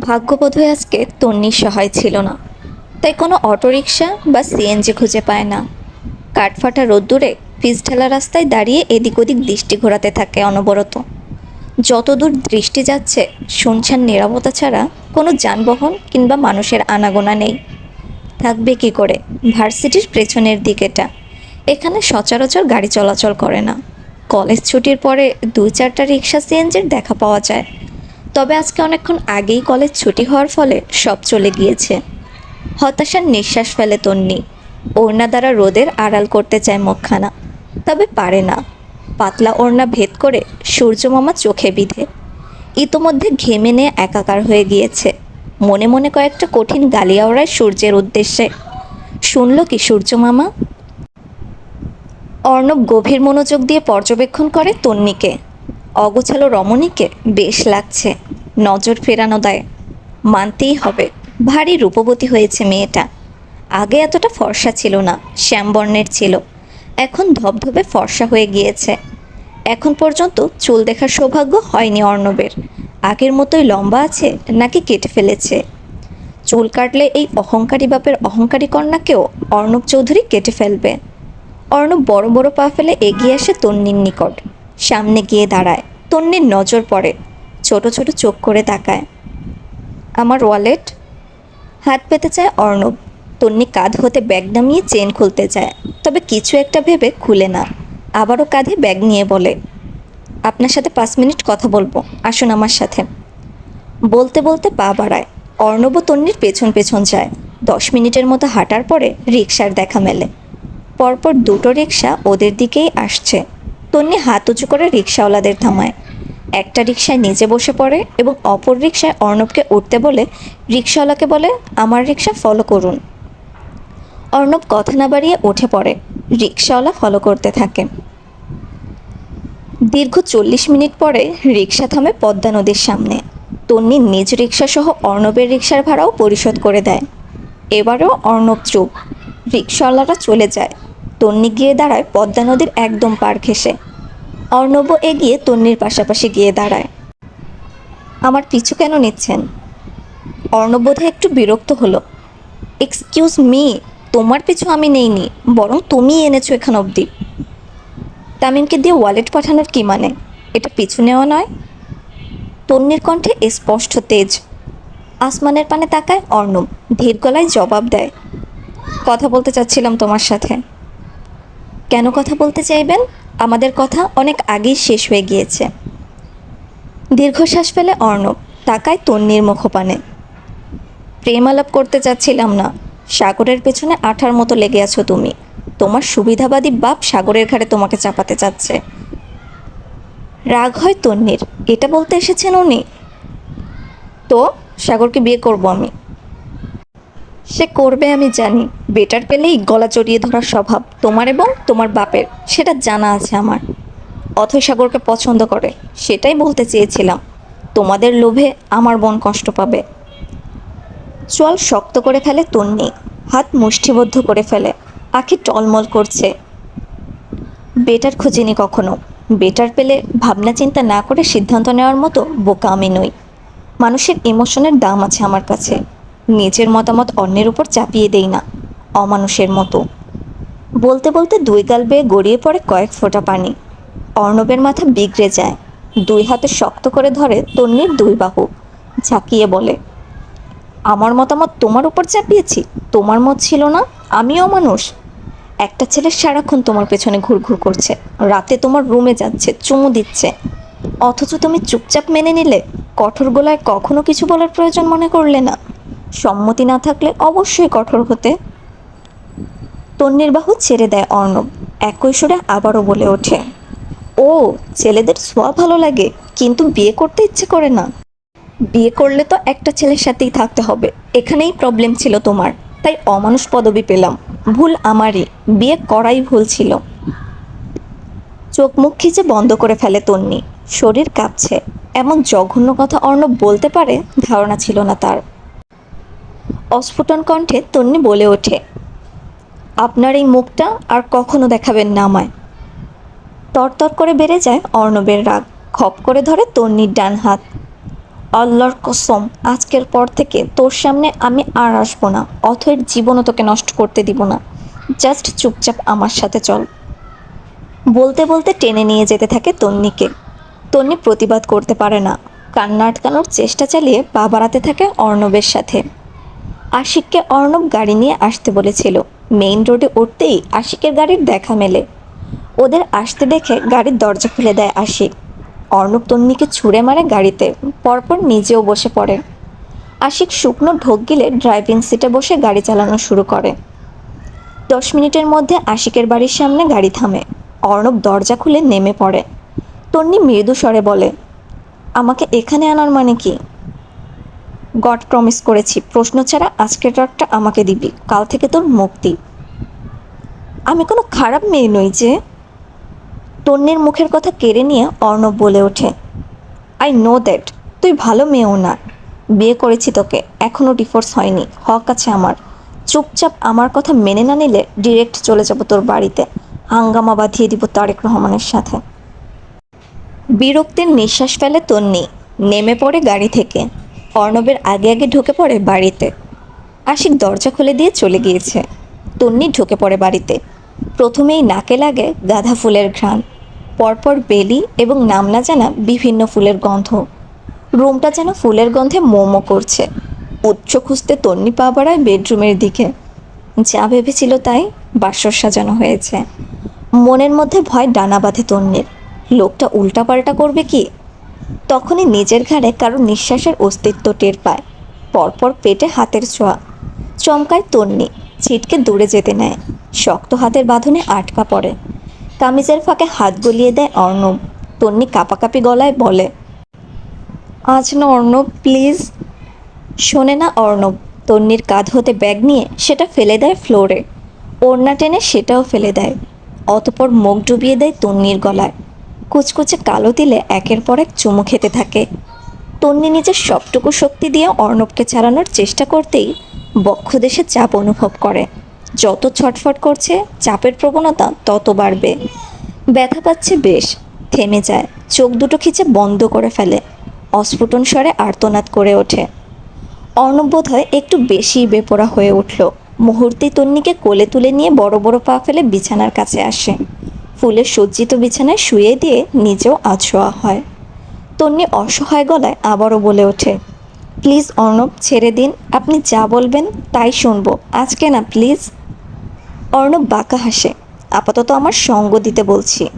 ভাগ্যবোধহয় আজকে তন্নির সহায় ছিল না। তাই কোনো অটোরিকশা বা সিএনজি খুঁজে পায় না। কাঠফাটা রোদ্দুরে পিচঢালা রাস্তায় দাঁড়িয়ে এদিক ওদিক দৃষ্টি ঘোরাতে থাকে অনবরত। যতদূর দৃষ্টি যাচ্ছে, শুনছান নিরাপত্তা ছাড়া কোনো যানবাহন কিংবা মানুষের আনাগোনা নেই। থাকবে কি করে? ভার্সিটির পেছনের দিকেটা এখানে সচরাচর গাড়ি চলাচল করে না। কলেজ ছুটির পরে দুই চারটা রিক্সা সিএনজির দেখা পাওয়া যায়। তবে আজকে অনেকক্ষণ আগেই কলেজ ছুটি হওয়ার ফলে সব চলে গিয়েছে। হতাশার নিঃশ্বাস ফেলে তন্নি। ওড়না দ্বারা রোদের আড়াল করতে চায় মুখখানা। তবে পারে না। পাতলা ওড়না ভেদ করে সূর্যমামা চোখে বিধে। ইতোমধ্যে ঘেমে নিয়ে একাকার হয়ে গিয়েছে। মনে মনে কয়েকটা কঠিন গালিয়াওড়ায় সূর্যের উদ্দেশ্যে। শুনল কি সূর্যমামা অর্ণব গভীর মনোযোগ দিয়ে পর্যবেক্ষণ করে তন্নিকে। অগোছালো রমণীকে বেশ লাগছে। নজর ফেরানো দেয়। মানতেই হবে, ভারী রূপবতী হয়েছে মেয়েটা। আগে এতটা ফর্সা ছিল না, শ্যামবর্ণের ছিল। এখন ধবধবে ফর্সা হয়ে গিয়েছে। এখন পর্যন্ত চুল দেখার সৌভাগ্য হয়নি অর্ণবের। আগের মতোই লম্বা আছে, নাকি কেটে ফেলেছে। চুল কাটলে এই অহংকারী বাপের অহংকারী কন্যাকেও অর্ণব চৌধুরী কেটে ফেলবে। অর্ণব বড় বড় পা ফেলে এগিয়ে আসে তন্নির নিকট। সামনে গিয়ে দাঁড়ায়। তন্নির নজর পড়ে, ছোট ছোট চোখ করে তাকায়। আমার ওয়ালেট? হাত পেতে চায় অর্ণব। তন্নি কাঁধ হতে ব্যাগ নামিয়ে চেন খুলতে চায়, তবে কিছু একটা ভেবে খুলে না। আবারও কাঁধে ব্যাগ নিয়ে বলে, আপনার সাথে পাঁচ মিনিট কথা বলব, আসুন আমার সাথে। বলতে বলতে পা বাড়ায়। অর্ণব তন্নির পেছন পেছন যায়। দশ মিনিটের মতো হাঁটার পরে রিক্সার দেখা মেলে। পরপর দুটো রিক্সা ওদের দিকেই আসছে। তন্নি হাত উঁচু করে রিক্সাওয়ালাদের থামায়। একটা রিক্সায় নিচে বসে পড়ে এবং অপর রিক্সায় অর্ণবকে উঠতে বলে রিক্সাওয়ালাকে বলে, আমার রিক্সা ফলো করুন। অর্ণব কথা না বাড়িয়ে উঠে পড়ে রিক্সাওয়ালা ফলো করতে থাকে। দীর্ঘ চল্লিশ মিনিট পরে রিক্সা থামে পদ্মা নদীর সামনে। তন্নি নিজ রিক্সা সহ অর্ণবের রিক্সার ভাড়াও পরিশোধ করে দেয়। এবারেও অর্ণব চুপ। রিক্সাওয়ালারা চলে যায়। তন্নি গিয়ে দাঁড়ায় পদ্মা নদীর একদম পার ঘেসে অর্ণব এগিয়ে তন্নির পাশাপাশি গিয়ে দাঁড়ায়। আমার পিছু কেন নিচ্ছেন? অর্ণব বোধহয় একটু বিরক্ত হলো। এক্সকিউজ মি তোমার পিছু আমি নেইনি, বরং তুমি এনেছো এখান অবধি। তামিমকে দিয়ে ওয়ালেট পাঠানোর কি মানে? এটা পিছু নেওয়া নয়? তন্নির কণ্ঠে স্পষ্ট তেজ। আসমানের পানে তাকায় অর্ণব, ধীর গলায় জবাব দেয়, কথা বলতে চাচ্ছিলাম তোমার সাথে। কেন কথা বলতে চাইবেন? আমাদের কথা অনেক আগেই শেষ হয়ে গিয়েছে। দীর্ঘশ্বাস ফেলে অর্ণব তাকায় তন্নির মুখপানে। প্রেম আলাপ করতে চাচ্ছিলাম না। সাগরের পেছনে আঠার মতো লেগে আছো তুমি। তোমার সুবিধাবাদী বাপ সাগরের ঘাড়ে তোমাকে চাপাতে চাচ্ছে। রাগ হয় তন্নির এটা বলতে এসেছেন উনি। তো, সাগরকে বিয়ে করব আমি। সে করবে আমি জানি। বেটার পেলেই গলা জড়িয়ে ধরার স্বভাব তোমার এবং তোমার বাপের, সেটা জানা আছে আমার। অথৈ সাগরকে পছন্দ করে, সেটাই বলতে চেয়েছিলাম। তোমাদের লোভে আমার বোন কষ্ট পাবে। চোয়াল শক্ত করে ফেলে তন্নি, হাত মুষ্টিবদ্ধ করে ফেলে, আখি টলমল করছে। বেটার খুঁজিনি কখনো। বেটার পেলে ভাবনা চিন্তা না করে সিদ্ধান্ত নেওয়ার মতো বোকা আমি নই। মানুষের ইমোশনের দাম আছে আমার কাছে। নিজের মতামত অন্যের উপর চাপিয়ে দেই না, অমানুষের মতো। বলতে বলতে দুই গাল বেয়ে গড়িয়ে পড়ে কয়েক ফোঁটা পানি। অর্ণবের মাথা বিগড়ে যায়, দুই হাতে শক্ত করে ধরে তন্নির দুই বাহু, ঝাঁকিয়ে বলে, আমার মতামত তোমার উপর চাপিয়েছি, তোমার মত ছিল না, আমিও মানুষ একটা ছেলে সারাক্ষণ তোমার পেছনে ঘুরঘুর করছে, রাতে তোমার রুমে যাচ্ছে, চুমু দিচ্ছে। অথচ তুমি চুপচাপ মেনে নিলে, কঠোর গোলায় কখনো কিছু বলার প্রয়োজন মনে করলে না। সম্মতি না থাকলে অবশ্যই কঠোর হতে। তন্নির বাহু ছেড়ে দেয় অর্ণব। একই সুরে আবারও বলে ওঠে, ও, ছেলেদের সোয়া ভালো লাগে, কিন্তু বিয়ে করতে ইচ্ছে করে না। বিয়ে করলে তো একটা ছেলের সাথেই থাকতে হবে। এখানেই প্রবলেম ছিল তোমার, তাই অমানুষ পদবি পেলাম। ভুল আমারই, বিয়ে করাই ভুল ছিল। চোখ মুখ খিচে বন্ধ করে ফেলে তন্নি শরীর কাঁপছে। এমন জঘন্য কথা অর্ণব বলতে পারে, ধারণা ছিল না তার। অস্ফুটন কণ্ঠে তন্নি বলে ওঠে, আপনার এই মুখটা আর কখনো দেখাবেন না আমায়। তরতর করে বেড়ে যায় অর্ণবের রাগ, খপ করে ধরে তন্নির ডান হাত। আল্লাহর কসম, আজকের পর থেকে তোর সামনে আমি আর আসব না, অথয়ের জীবনও তোকে নষ্ট করতে দিব না। জাস্ট চুপচাপ আমার সাথে চল। বলতে বলতে টেনে নিয়ে যেতে থাকে তন্নিকে। তন্নি প্রতিবাদ করতে পারে না। কান্না আটকানোর চেষ্টা চালিয়ে পা বাড়াতে থাকে অর্ণবের সাথে। আশিককে অর্ণব গাড়ি নিয়ে আসতে বলেছিল। মেইন রোডে উঠতেই আশিকের গাড়ির দেখা মেলে। ওদের আসতে দেখে গাড়ির দরজা খুলে দেয় আশিক। অর্ণব তন্নিকে ছুঁড়ে মারে গাড়িতে, পরপর নিজেও বসে পড়ে। আশিক শুকনো ঢোক গিলে ড্রাইভিং সিটে বসে গাড়ি চালানো শুরু করে। দশ মিনিটের মধ্যে আশিকের বাড়ির সামনে গাড়ি থামে। অর্ণব দরজা খুলে নেমে পড়ে। তন্নি মৃদু স্বরে বলে, আমাকে এখানে আনার মানে কি? গড প্রমিস করেছি। প্রশ্ন ছাড়া আজকের রাতটা আমাকে দিবি। কাল থেকে তোর মুক্তি। আমি কোনো খারাপ মেয়ে নই যে তন্নির মুখের কথা কেড়ে নিয়ে অর্ণব বলে ওঠে। আই নো দ্যাট তুই ভালো মেয়েও না। বিয়ে করেছি তোকে। এখনও ডিফোর্স হয়নি। হক আছে আমার। চুপচাপ আমার কথা মেনে না নিলে ডিরেক্ট চলে যাব তোর বাড়িতে। হাঙ্গামা বাঁধিয়ে দিব তারেক রহমানের সাথে। বিরক্তির নিঃশ্বাস ফেলে তন্নি নেমে পড়ে গাড়ি থেকে। অর্ণবের আগে আগে ঢুকে পড়ে বাড়িতে। আশিক দরজা খুলে দিয়ে চলে গিয়েছে। তন্নি ঢুকে পড়ে বাড়িতে। প্রথমেই নাকে লাগে গাঁদা ফুলের ঘ্রাণ। পরপর বেলি এবং নাম না জানা বিভিন্ন ফুলের গন্ধ। রুমটা যেন ফুলের গন্ধে মোমো করছে। উচ্চ খুঁজতে তন্নি পা বাড়ায় বেডরুমের দিকে। যা ভেবেছিল তাই বাসর সাজানো হয়েছে। মনের মধ্যে ভয় ডানা বাঁধে তন্নির। লোকটা উল্টাপাল্টা করবে কি? তখনই নিজের ঘাড়ে কারও নিঃশ্বাসের অস্তিত্ব টের পায়। পরপর পেটে হাতের ছোঁয়া। চমকায় তন্নি, ছিটকে দূরে যেতে নেয়। শক্ত হাতের বাঁধনে আটকা পড়ে। কামিজের ফাঁকে হাত গলিয়ে দেয় অর্ণব। তন্নি কাপাকাপি গলায় বলে, আজ না অর্ণব, প্লিজ। শোনে না অর্ণব, তন্নির কাঁধ হতে ব্যাগ নিয়ে সেটা ফেলে দেয় ফ্লোরে। ওড়না টেনে সেটাও ফেলে দেয়। অতপর মুখ ডুবিয়ে দেয় তন্নির গলায়। কুচকুচে কালো দিলে একের পর এক চুমু খেতে থাকে। তন্নি নিজের সবটুকু শক্তি দিয়ে অর্ণবকে ছাড়ানোর চেষ্টা করতেই বক্ষদেশে চাপ অনুভব করে। যত ছটফট করছে, চাপের প্রবণতা তত বাড়বে। ব্যথা পাচ্ছে বেশ, থেমে যায়, চোখ দুটো খিচে বন্ধ করে ফেলে, অস্ফুটন স্বরে আর্তনাদ করে ওঠে। অর্ণব বোধ হয় একটু বেশি বেপরা হয়ে উঠল। মুহূর্তেই তন্নিকে কোলে তুলে নিয়ে বড় বড় পা ফেলে বিছানার কাছে আসে। ফুলের সজ্জিত বিছানায় শুয়ে দিয়ে নিজেও আছোয়া হয়। তন্নি অসহায় গলায় আবারও বলে ওঠে, প্লিজ অর্ণব, ছেড়ে দিন। আপনি যা বলবেন তাই শুনব। আজকে না, প্লিজ। অর্ণব বাঁকা হাসে, আপাতত আমার সঙ্গ দিতে বলছি।